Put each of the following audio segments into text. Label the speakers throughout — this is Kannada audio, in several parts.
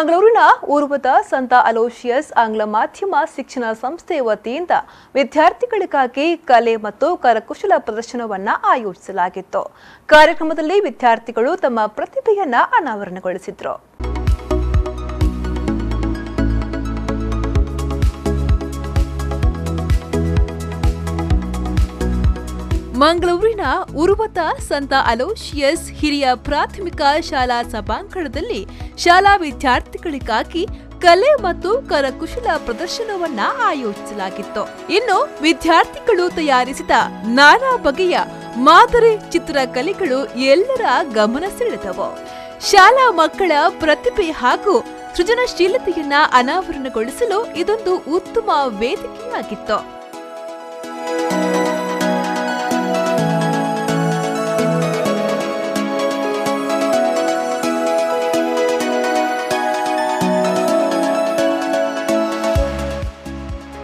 Speaker 1: ಮಂಗಳೂರಿನ ಊರ್ವದ ಸಂತ ಅಲೋಶಿಯಸ್ ಆಂಗ್ಲ ಮಾಧ್ಯಮ ಶಿಕ್ಷಣ ಸಂಸ್ಥೆ ವತಿಯಿಂದ ವಿದ್ಯಾರ್ಥಿಗಳಿಗಾಗಿ ಕಲೆ ಮತ್ತು ಕರಕುಶಲ ಪ್ರದರ್ಶನವನ್ನ ಆಯೋಜಿಸಲಾಗಿತ್ತು. ಕಾರ್ಯಕ್ರಮದಲ್ಲಿ ವಿದ್ಯಾರ್ಥಿಗಳು ತಮ್ಮ ಪ್ರತಿಭೆಯನ್ನ ಅನಾವರಣಗೊಳಿಸಿದ್ರು. ಮಂಗಳೂರಿನ ಉರುವತ ಸಂತ ಅಲೋಶಿಯಸ್ ಹಿರಿಯ ಪ್ರಾಥಮಿಕ ಶಾಲಾ ಸಭಾಂಗಣದಲ್ಲಿ ಶಾಲಾ ವಿದ್ಯಾರ್ಥಿಗಳಿಗಾಗಿ ಕಲೆ ಮತ್ತು ಕರಕುಶಲ ಪ್ರದರ್ಶನವನ್ನ ಆಯೋಜಿಸಲಾಗಿತ್ತು. ಇನ್ನು ವಿದ್ಯಾರ್ಥಿಗಳು ತಯಾರಿಸಿದ ನಾನಾ ಬಗೆಯ ಮಾದರಿ ಚಿತ್ರಕಲೆಗಳು ಎಲ್ಲರ ಗಮನ ಸೆಳೆದವು. ಶಾಲಾ ಮಕ್ಕಳ ಪ್ರತಿಭೆ ಹಾಗೂ ಸೃಜನಶೀಲತೆಯನ್ನ ಅನಾವರಣಗೊಳಿಸಲು ಇದೊಂದು ಉತ್ತಮ ವೇದಿಕೆಯಾಗಿತ್ತು.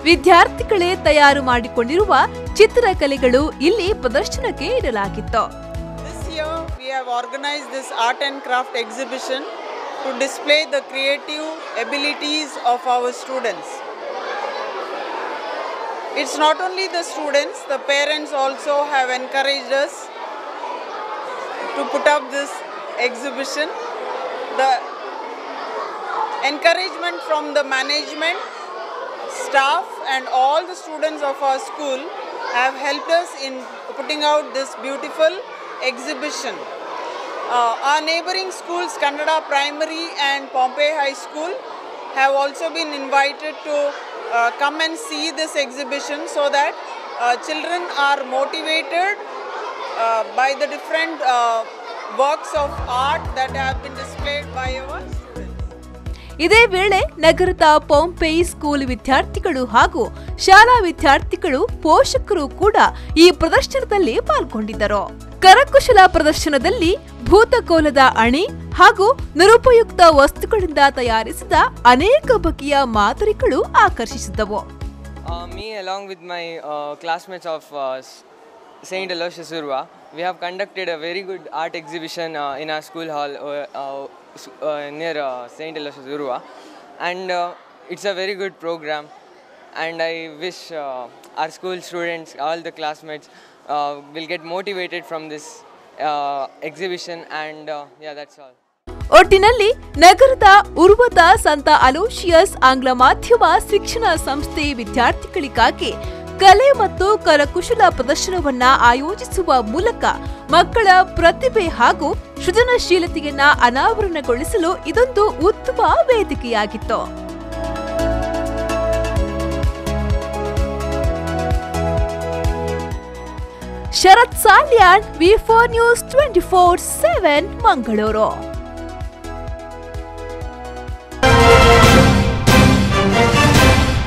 Speaker 1: ವಿದ್ಯಾರ್ಥಿಗಳೇ ತಯಾರು ಮಾಡಿಕೊಂಡಿರುವ ಚಿತ್ರಕಲೆಗಳು ಇಲ್ಲಿ ಪ್ರದರ್ಶನಕ್ಕೆ ಇಡಲಾಗಿತ್ತು
Speaker 2: to display the creative abilities of our students. It's not only the students, the parents also have encouraged us to put up this exhibition. The encouragement from the management, staff, and all the students of our school have helped us in putting out this beautiful exhibition. Uh, our neighboring schools, Kannada Primary and Pompey High School, have also been invited to uh, come and see this exhibition so that uh, children are motivated uh, by the different uh, works of art that have been displayed by our.
Speaker 1: ಇದೇ ವೇಳೆ ನಗರದ ಪೊಂಪೈ ಸ್ಕೂಲ್ ವಿದ್ಯಾರ್ಥಿಗಳು ಹಾಗೂ ಶಾಲಾ ವಿದ್ಯಾರ್ಥಿಗಳು ಪೋಷಕರು ಕೂಡ ಈ ಪ್ರದರ್ಶನದಲ್ಲಿ ಪಾಲ್ಗೊಂಡಿದ್ದರು. ಕರಕುಶಲ ಪ್ರದರ್ಶನದಲ್ಲಿ ಭೂತಕೋಲದ ಅಣಿ ಹಾಗೂ ನಿರುಪಯುಕ್ತ ವಸ್ತುಗಳಿಂದ ತಯಾರಿಸಿದ ಅನೇಕ ಬಗೆಯ ಮಾದರಿಗಳು
Speaker 3: uh, classmates of uh, S- Saint Aloysius Urwa. we have conducted a very good art exhibition uh, in our school hall uh, uh, uh, near uh, Saint Aloysius Urwa. and uh, it's a very good program. And I wish uh, our school students, all the classmates, uh, will get motivated from this uh, exhibition. And uh, yeah, that's all.
Speaker 1: ಒಟ್ಟಿನಲ್ಲಿ ನಗರದ ಉರ್ವತ ಸಂತ ಅಲೋಶಿಯಸ್ ಆಂಗ್ಲ ಮಾಧ್ಯಮ ಶಿಕ್ಷಣ ಸಂಸ್ಥೆ ವಿದ್ಯಾರ್ಥಿಗಳಿಗಾಗಿ ಕಲೆ ಮತ್ತು ಕರಕುಶಲ ಪ್ರದರ್ಶನವನ್ನ ಆಯೋಜಿಸುವ ಮೂಲಕ ಮಕ್ಕಳ ಪ್ರತಿಭೆ ಹಾಗೂ ಸೃಜನಶೀಲತೆಯನ್ನ ಅನಾವರಣಗೊಳಿಸಲು ಇದೊಂದು ಉತ್ತಮ ವೇದಿಕೆಯಾಗಿತ್ತು. Sharath Salian V four news twenty four seven Mangaluru